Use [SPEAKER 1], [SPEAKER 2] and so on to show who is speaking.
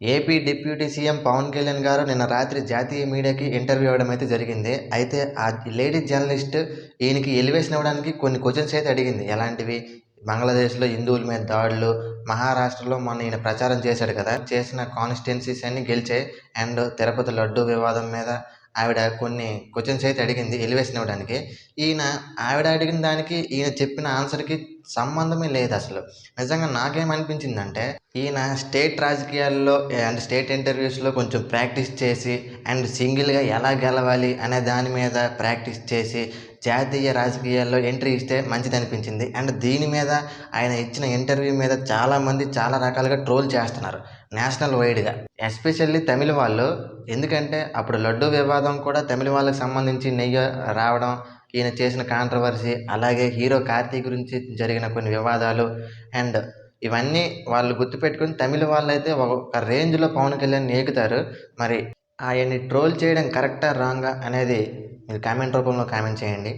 [SPEAKER 1] AP deputy CM Pawan Kalyan గారు నిన్న రాత్రి జాతీయ మీడియాకి ఇంటర్వ్యూ ఇవ్వడం అయితే జరిగింది. అయితే ఆ లేడీ జర్నలిస్ట్ ఈయనకి ఎలివేషన్ ఇవ్వడానికి కొన్ని క్వశ్చన్స్ అయితే అడిగింది. ఎలాంటివి? బంగ్లాదేశ్లో హిందువుల మీద దాడులు మహారాష్ట్రలో మొన్న ఈయన ప్రచారం చేశాడు కదా చేసిన కాన్స్టిట్యున్సీస్ అన్ని గెలిచాయి అండ్ తిరుపతి లడ్డు వివాదం మీద ఆవిడ కొన్ని క్వశ్చన్స్ అయితే అడిగింది ఎలివేషన్ ఇవ్వడానికి. ఈయన ఆవిడ అడిగిన దానికి ఈయన చెప్పిన ఆన్సర్కి సంబంధమే లేదు అసలు. నిజంగా నాకేమనిపించిందంటే ఈయన స్టేట్ రాజకీయాల్లో అండ్ స్టేట్ ఇంటర్వ్యూస్లో కొంచెం ప్రాక్టీస్ చేసి అండ్ సింగిల్గా ఎలా గెలవాలి అనే దాని మీద ప్రాక్టీస్ చేసి జాతీయ రాజకీయాల్లో ఎంట్రీ ఇస్తే మంచిది అనిపించింది అండ్ దీని మీద ఆయన ఇచ్చిన ఇంటర్వ్యూ మీద చాలామంది చాలా రకాలుగా ట్రోల్ చేస్తున్నారు నేషనల్ వైడ్గా. ఎస్పెషల్లీ తమిళ వాళ్ళు ఎందుకంటే అప్పుడు లడ్డు వివాదం కూడా తమిళ వాళ్ళకి సంబంధించి నెయ్యి రావడం ఈయన చేసిన కాంట్రవర్సీ అలాగే హీరో కార్తీక్ గురించి జరిగిన కొన్ని వివాదాలు అండ్ ఇవన్నీ వాళ్ళు గుర్తుపెట్టుకుని తమిళ వాళ్ళు అయితే ఒక రేంజ్లో పవన్ కళ్యాణ్ ఏకుతారు మరి ఆయన్ని ట్రోల్ చేయడం కరెక్టా రాంగా అనేది మీరు కామెంట్ రూపంలో కామెంట్ చేయండి.